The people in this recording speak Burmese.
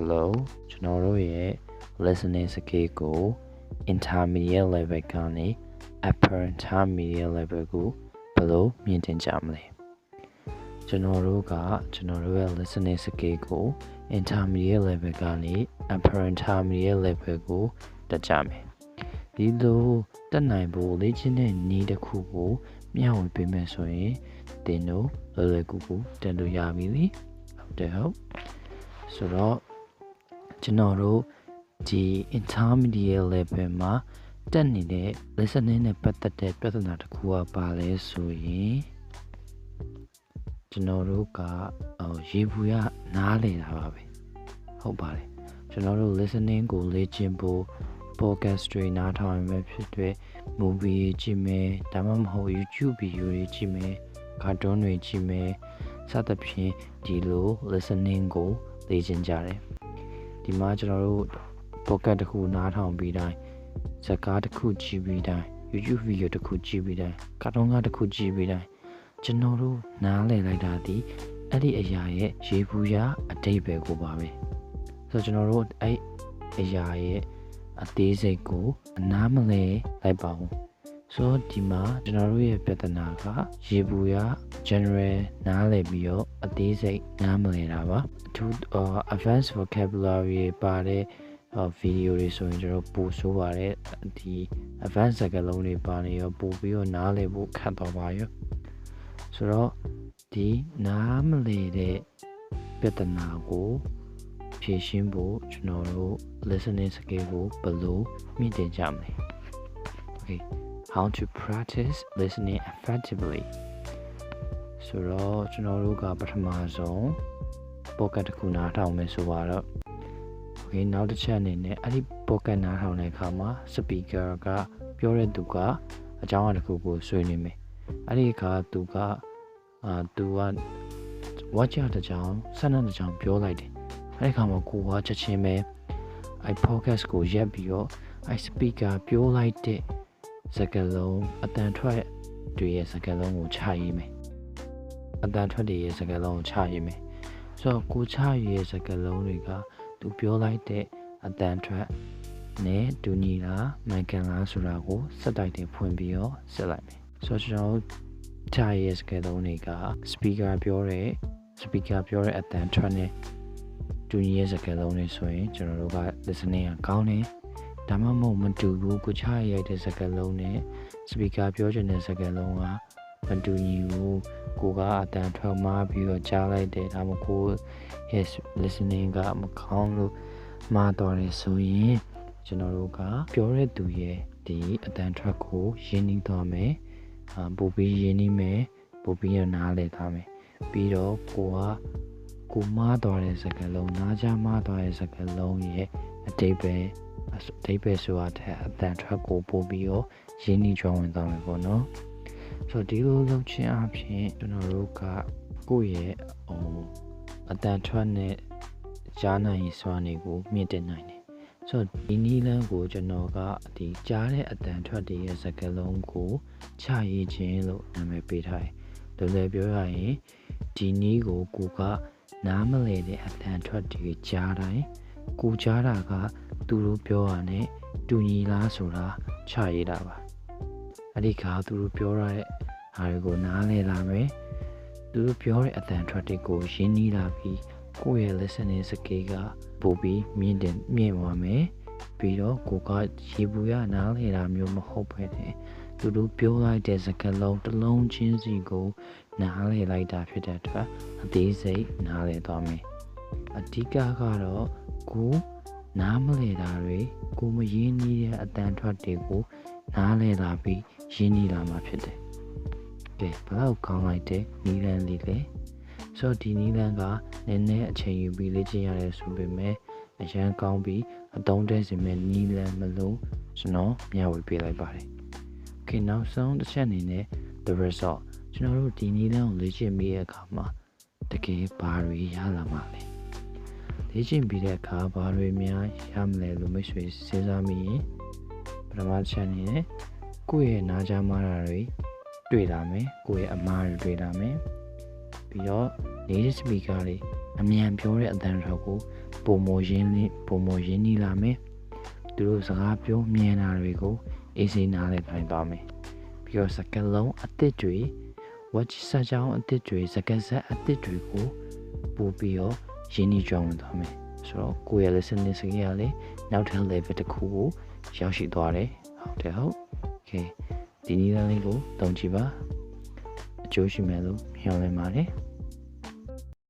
Hello ကျွန်တော်တို့ရဲ့ listening skill ကို intermediate level ကနေ upper intermediate level ကိုဘယ်လိုမြင့်တင်ကြမလဲကျွန်တော်တို့ကကျွန်တော်တို့ရဲ့ listening skill ကို intermediate level ကနေ upper intermediate level ကိုတက်ကြမယ်ဒီလိုတက်နိုင်ဖို့လေ့ကျင့်တဲ့နည်းတစ်ခုကိုမျှဝေပေးမယ်ဆိုရင်သင်တို့လွယ်လွယ်ကူကူတက်လို့ရပြီလေဟုတ်တယ်ဟုတ်ဆိုတော့ ကျွန်တော်တို့ဒီ intermediate level မှာတက်နေတဲ့ listening နဲ့ပတ်သက်တဲ့ပြဿနာတစ်ခုကပါလဲဆိုရင်ကျွန်တော်တို့ကဟိုရေဘူးရနားလေတာပါပဲဟုတ်ပါတယ်ကျွန်တော်တို့ listening ကိုလေ့ကျင့်ဖို့ podcast တွေနားထောင်ရမယ်ဖြစ်တဲ့ movie ကြည့်မယ်ဒါမှမဟုတ် YouTube video တွေကြည့်မယ် cartoon တွေကြည့်မယ်စသဖြင့်ဒီလို listening ကိုလေ့ကျင့်ကြတယ် ဒီမှာကျွန်တော်တို့ podcast တစ်ခုနားထောင်ပြီးတိုင်းဇာတ်ကားတစ်ခုကြည့်ပြီးတိုင်း YouTube video တစ်ခုကြည့်ပြီးတိုင်းကာတွန်းကားတစ်ခုကြည့်ပြီးတိုင်းကျွန်တော်တို့နားလည်လိုက်တာဒီအဲ့ဒီအရာရဲ့ရေဘူးရာအတိတ်ပဲကိုပါပဲဆိုတော့ကျွန်တော်တို့အဲ့အရာရဲ့အသေးစိတ်ကိုအနားမလဲလိုက်ပါဦး ဆိုတော့ဒီမှာကျွန်တော်တို့ရဲ့ပြဿနာကရေဘူးရာ general နားလည်ပြီးတော့အသေးစိတ်နားမလဲတာပါအထူး advanced vocabulary ပါတဲ့ဗီဒီယိုတွေဆိုရင်ကျွန်တော်ပို့ဆိုးပါတယ်ဒီ advanced စကားလုံးတွေပါနေရောပို့ပြီးတော့နားလည်ဖို့ခက်တော့ပါရောဆိုတော့ဒီနားမလည်တဲ့ပြဿနာကိုဖြေရှင်းဖို့ကျွန်တော်တို့ listening skill ကိုဘယ်လိုမြင့်တင်ကြမလဲ Okay how to practice listening effectively ဆိုတော့ကျွန်တော်တို့ကပထမဆုံး pocket တစ်ခုနားထောင်မယ်ဆိုတော့ Okay နောက်တစ်ချက်အနေနဲ့အဲ့ဒီ pocket နားထောင်တဲ့အခါမှာ speaker ကပြောတဲ့သူကအကြောင်းအရာတစ်ခုကိုဆွေးနွေးမယ်အဲ့ဒီအခါသူကအာသူက watch တဲ့ကြောင်ဆက်တဲ့ကြောင်ပြောလိုက်တယ်အဲ့ဒီအခါမှာကိုကချက်ချင်းပဲအဲ့ podcast ကိုရက်ပြီးတော့အဲ့ speaker ပြောလိုက်တဲ့ စကားလုံးအတန်ထွက်တွေရဲ့စကားလုံးကိုချရေးမယ်အတန်ထွက်တွေရဲ့စကားလုံးကိုချရေးမယ်ဆိုတော့ကိုချရေးရဲ့စကားလုံးတွေကသူပြောလိုက်တဲ့အတန်ထွက်နဲ့တူညီလားမှန်ကန်လားဆိုတာကိုစက်တိုက်တင်ဖွင့်ပြီးတော့ဆက်လိုက်မယ်ဆိုတော့ကျွန်တော်ချရဲ့စကားလုံးတွေက speaker ပြောတဲ့ speaker ပြောတဲ့အတန်ထွက်နဲ့တူညီရဲ့စကားလုံးတွေဆိုရင်ကျွန်တော်တို့က listening ကကောင်းတယ် ဒါမှမဟုတ်မတူဘူးကိုချရိုက်တဲ့စကားလုံးနဲ့ speaker ပြောချင်တဲ့စကားလုံးကမတူညီဘူးကိုကအတန်ထွက်မှပြီးတော့ကြားလိုက်တယ်ဒါမှမဟုတ် yes listening ကမကောင်းလို့မှားတော်တယ်ဆိုရင်ကျွန်တော်တို့ကပြောတဲ့သူရဲ့ဒီအတန်ထွက်ကိုရင်းနှီးသွားမယ်အာပို့ပြီးရင်းနှီးမယ်ပို့ပြီးရနားလည်သွားမယ်ပြီးတော့ကိုကကိုမှားတော်တဲ့စကားလုံးနားကြမှားတော်တဲ့စကားလုံးရဲ့အတိတ်ပဲ အတိတ်ပဲဆိုတာတဲ့အတန်ထွက်ကိုပို့ပြီးတော့ရင်းနှီးကြောင်းဝင်သွားမယ်ပေါ့နော်ဆိုတော့ဒီလိုလုပ်ခြင်းအပြင်ကျွန်တော်တို့ကကိုယ့်ရဲ့ဟိုအတန်ထွက်နဲ့ကြားနိုင်ရေးစွမ်းတွေကိုမြင့်တင်နိုင်တယ်ဆိုတော့ဒီနီလန်းကိုကျွန်တော်ကဒီကြားတဲ့အတန်ထွက်တွေရဲ့စကားလုံးကိုချရေးခြင်းလို့နာမည်ပေးထားတယ်လွယ်လွယ်ပြောရရင်ဒီနီးကိုကိုကနားမလည်တဲ့အတန်ထွက်တွေကြားတိုင်းကိုကြားတာက သူတို့ပြောတာ ਨੇ တူညီလားဆိုတာချရေးတာပါအဲ့ဒီခါသူတို့ပြောရတဲ့ဟာတွေကိုနားလည်လာမယ်သူတို့ပြောတဲ့အတန်ထွက်တွေကိုရင်းနှီးလာပြီးကိုယ့်ရဲ့ listening skill ကပိုပြီးမြင့်တင်မြင့်သွားမယ်ပြီးတော့ကိုကရေဘူးရနားလေတာမျိုးမဟုတ်ပဲတဲ့သူတို့ပြောလိုက်တဲ့စကားလုံးတစ်လုံးချင်းစီကိုနားလေလိုက်တာဖြစ်တဲ့အတွက်အသေးစိတ်နားလေသွားမယ်အဓိကကတော့ကို နားမလေတာတွေကိုမရင်းနှီးတဲ့အတန်ထွက်တွေကိုနားလေလာပြီးရင်းနှီးလာမှာဖြစ်တယ်ကဲဘလောက်ကောင်းလိုက်တဲ့နီလန်လေးလေဆိုတော့ဒီနီလန်ကနည်းနည်းအချိန်ယူပြီးလေ့ကျင့်ရတယ်ဆိုပေမဲ့အရန်ကောင်းပြီးအတုံးတဲစင်မဲ့နီလန်မလို့ကျွန်တော်မျှဝေပေးလိုက်ပါတယ်။ Okay နောက်ဆုံးတစ်ချက်အနေနဲ့ the result ကျွန်တော်တို့ဒီနီလန်ကိုလေ့ကျင့်ပြီးတဲ့အခါမှာတကယ်ဘာတွေရလာမှာလဲ။ လေ့ကျင့်ပြီးတဲ့အခါဘာတွေများရမလဲလို့မိတ်ဆွေစဉ်းစားမိရင်ပထမချက်အနေနဲ့ကိုယ့်ရဲ့နားကြားမှားတာတွေတွေ့လာမယ်ကိုယ့်ရဲ့အမှားတွေတွေ့လာမယ်ပြီးတော့ native speaker တွေအမြန်ပြောတဲ့အတန်တော်ကိုပုံမရင်းလေးပုံမရင်းနှီးလာမယ်သူတို့စကားပြောမြင်တာတွေကိုအေးစိနားနဲ့ထိုင်သွားမယ်ပြီးတော့စကလုံးအစ်စ်တွေဝက်စကြောင်းအစ်စ်တွေစကဆက်အစ်စ်တွေကိုပို့ပြီးတော့ ရင်းနှီးကြောင်းဝင်သွားမယ်ဆိုတော့ကိုယ့်ရဲ့ listening skill ကလည်းနောက်ထပ် level တစ်ခုကိုရောက်ရှိသွားတယ်ဟုတ်တယ်ဟုတ် okay ဒီနည်းလမ်းလေးကိုသုံးကြည့်ပါအကျိုးရှိမယ်လို့မျှော်လင့်ပါတယ်